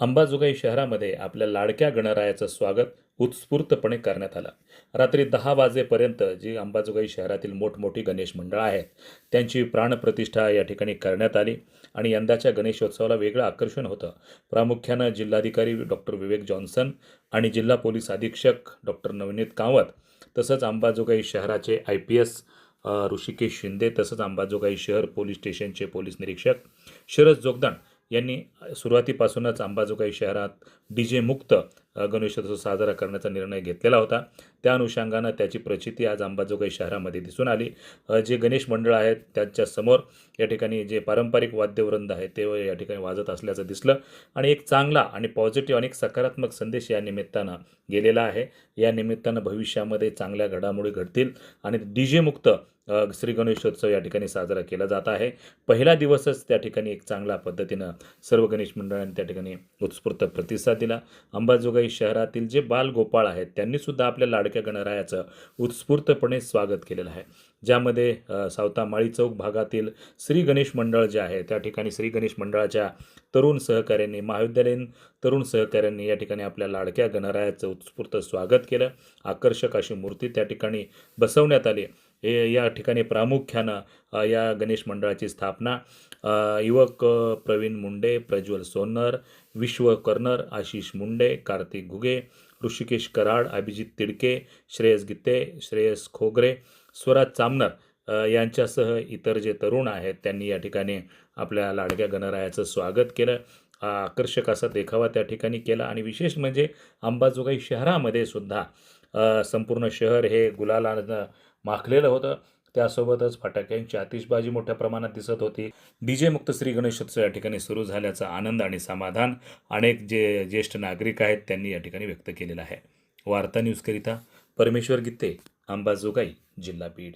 अंबाजोगाई शहरामध्ये आपल्या लाडक्या गणरायाचं स्वागत उत्स्फूर्तपणे करण्यात आलं. रात्री दहा वाजेपर्यंत जी अंबाजोगाई शहरातील मोठमोठी गणेश मंडळं आहेत त्यांची प्राणप्रतिष्ठा या ठिकाणी करण्यात आली आणि यंदाच्या गणेशोत्सवाला वेगळं आकर्षण होतं. प्रामुख्यानं जिल्हाधिकारी डॉक्टर विवेक जॉन्सन आणि जिल्हा पोलीस अधीक्षक डॉक्टर नवनीत कांवत तसंच अंबाजोगाई शहराचे I P S Rishikesh Shinde तसंच अंबाजोगाई शहर पोलीस स्टेशनचे पोलीस निरीक्षक शरद जोगदान यांनी सुरुवातीपासूनच अंबाजोगाई शहरात डी जे मुक्त गणेशोत्सव साजरा करण्याचा निर्णय घेतलेला होता. त्या अनुषंगानं त्याची प्रचिती आज अंबाजोगाई शहरामध्ये दिसून आली. जे गणेश मंडळ आहेत त्याच्यासमोर या ठिकाणी जे पारंपरिक वाद्यवृंद आहे ते या ठिकाणी वाजत असल्याचं दिसलं आणि एक चांगला आणि पॉझिटिव्ह आणि एक सकारात्मक संदेश या निमित्तानं गेलेला आहे. या निमित्तानं भविष्यामध्ये चांगल्या घडामोडी घडतील आणि डी जे मुक्त श्री गणेशोत्सव या ठिकाणी साजरा केला जात आहे. पहिला दिवसच त्या ठिकाणी एक चांगल्या पद्धतीनं सर्व गणेश मंडळांनी त्या ठिकाणी उत्स्फूर्त प्रतिसाद दिला. अंबाजोगाई शहरातील जे बालगोपाळ आहेत त्यांनीसुद्धा आपल्या लाडक्या गणरायाचं उत्स्फूर्तपणे स्वागत केलेलं आहे. ज्यामध्ये सावता माळी चौक भागातील श्री गणेश मंडळ जे आहे त्या ठिकाणी श्री गणेश मंडळाच्या तरुण सहकाऱ्यांनी महाविद्यालयीन तरुण सहकाऱ्यांनी या ठिकाणी आपल्या लाडक्या गणरायाचं उत्स्फूर्त स्वागत केलं. आकर्षक अशी मूर्ती त्या ठिकाणी बसवण्यात आली. हे या ठिकाणी प्रामुख्यानं या गणेश मंडळाची स्थापना युवक प्रवीण मुंडे प्रज्वल सोन्नर विश्व कर्नर आशिष मुंडे कार्तिक घुगे ऋषिकेश कराड अभिजित तिडके श्रेयस गित्ते श्रेयस खोगरे स्वराज चामनर यांच्यासह इतर जे तरुण आहेत त्यांनी या ठिकाणी आपल्या लाडक्या गणरायाचं स्वागत केलं. आकर्षक असा देखावा त्या ठिकाणी केला. आणि विशेष म्हणजे अंबाजोगाई शहरामध्ये सुद्धा संपूर्ण शहर हे गुलालानं माखलेलं होतं. त्यासोबतच फटाक्यांची आतिषबाजी मोठ्या प्रमाणात दिसत होती. डी जे मुक्त श्री गणेशोत्सव या ठिकाणी सुरू झाल्याचा आनंद आणि समाधान अनेक जे ज्येष्ठ नागरिक आहेत त्यांनी या ठिकाणी व्यक्त केलेला आहे. वार्ता न्यूजकरिता परमेश्वर गित्ते अंबाजोगाई जिल्हा बीड